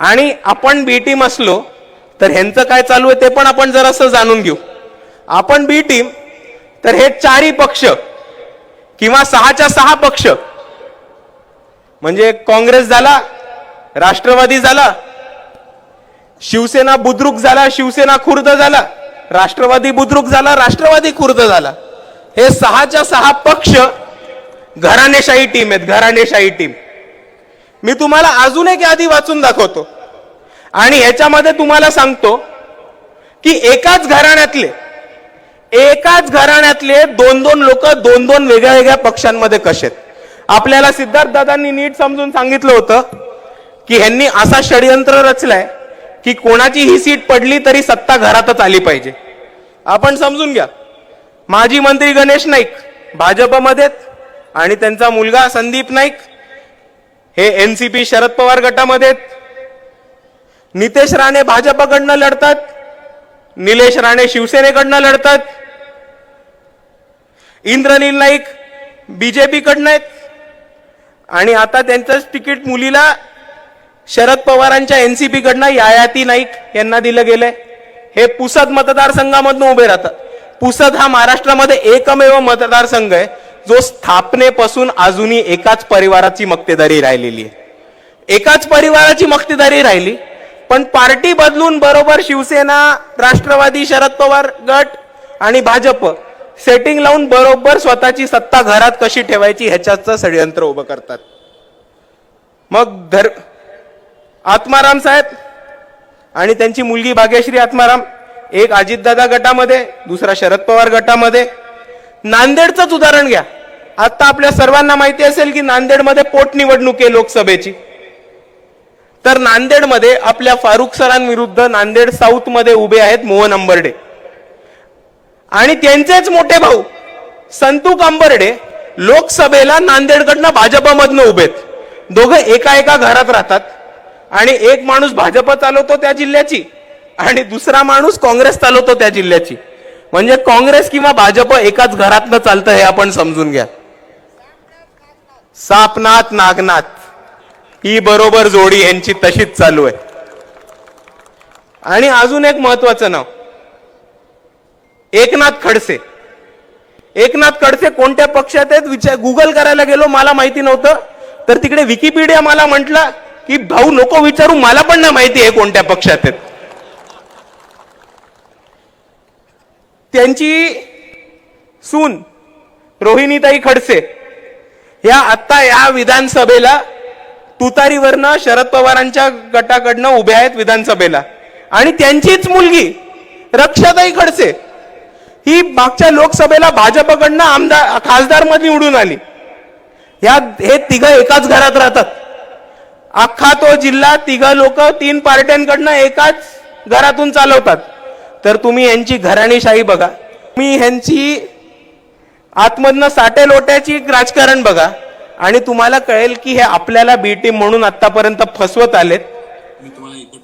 आणि आपण बी टीम असलो तर ह्यांचं काय चालू आहे ते पण आपण जरासं जाणून घेऊ. आपण बी टीम तर हे चारही पक्ष किंवा सहाच्या सहा पक्ष म्हणजे काँग्रेस झाला राष्ट्रवादी झाला शिवसेना बुद्रुक झाला शिवसेना खुर्द झाला राष्ट्रवादी बुद्रुक झाला राष्ट्रवादी खुर्द झाला. हे सहाच्या सहा पक्ष घराणेशाही टीम आहेत घराणेशाही टीम मी तुम्हाला अजून एक यादी वाचून दाखवतो. आणि ह्याच्यामध्ये तुम्हाला सांगतो की एकाच घराण्यातले एकाच घराण्यातले दोन दोन लोक दोन दोन वेगळ्या वेगळ्या पक्षांमध्ये कसे आहेत. आपल्याला सिद्धार्थदादांनी नीट समजून सांगितलं होतं की ह्यांनी असा षडयंत्र रचलाय की कोणाची ही सीट पडली तरी सत्ता घरातच आली पाहिजे. आपण समजून घ्या. माजी मंत्री गणेश नाईक भाजपमध्ये आणि त्यांचा मुलगा संदीप नाईक हे एनसीपी शरद पवार गटामध्ये आहेत. नितेश राणे भाजपकडनं लढतात. निलेश राणे शिवसेनेकडनं लढतात. इंद्रनील नाईक बीजेपीकडनं आहेत. आणि आता त्यांचंच तिकीट मुलीला शरद पवारांच्या एनसीपी कडनं यायाती नाईक यांना दिलं गेलंय. हे पुसद मतदारसंघामधून उभे राहतात. पुसद हा महाराष्ट्रामध्ये एकमेव मतदारसंघ आहे. जो स्थापनेपासून अजूनही एकाच परिवाराची मक्तेदारी राहिलेली आहे. एकाच परिवाराची मक्तेदारी राहिली पण पार्टी बदलून बरोबर शिवसेना राष्ट्रवादी शरद पवार गट आणि भाजप सेटिंग लावून बरोबर स्वतःची सत्ता घरात कशी ठेवायची ह्याच्याचं षडयंत्र उभं करतात. मग धर आत्माराम साहेब आणि त्यांची मुलगी भाग्यश्री आत्माराम एक अजितदादा गटामध्ये दुसरा शरद पवार गटामध्ये. नांदेडचंच उदाहरण घ्या. आता आपल्या सर्वांना माहिती असेल की नांदेडमध्ये पोटनिवडणूक आहे लोकसभेची. तर नांदेडमध्ये आपल्या फारुख सरांविरुद्ध नांदेड साऊथमध्ये उभे आहेत मोहन अंबर्डे. आणि त्यांचेच मोठे भाऊ संतू अंबर्डे लोकसभेला नांदेडकडनं भाजपमधनं उभेत. दोघं एका एका घरात राहतात. आणि एक माणूस भाजप चालवतो त्या जिल्ह्याची आणि दुसरा माणूस काँग्रेस चालवतो त्या जिल्ह्याची. म्हणजे काँग्रेस किंवा भाजप एकाच घरातनं चालतं हे आपण समजून घ्या. सापनाथ नागनाथ. ही बरोबर जोडी यांची तशीच चालू आहे. आणि अजून एक महत्वाचं नाव. एकनाथ खडसे. एकनाथ खडसे कोणत्या पक्षात आहेत? विचार गुगल करायला गेलो मला माहिती नव्हतं. तर तिकडे विकिपीडिया मला म्हटलं की भाऊ नको विचारू मला पण नाही माहिती आहे कोणत्या पक्षात आहेत. त्यांची सून रोहिणीताई खडसे. या आत्ता या विधानसभेला तुतारीवरनं शरद पवारांच्या गटाकडनं उभे आहेत विधानसभेला. आणि त्यांचीच मुलगी रक्षाताई खडसे ही मागच्या लोकसभेला भाजपकडनं आमदार खासदारमध्ये निवडून आली. या हे तिघ एकाच घरात राहतात. अख्खा तो जिल्हा तिघ लोक तीन पार्ट्यांकडनं एकाच घरातून चालवतात. तर तुम्ही यांची घराणीशाही बघा. तुम्ही ह्यांची आतमधनं साटे लोट्याची राजकारण बघा. आणि तुम्हाला कळेल की हे आपल्याला बी टीम म्हणून आतापर्यंत फसवत आलेत. मी तुम्हाला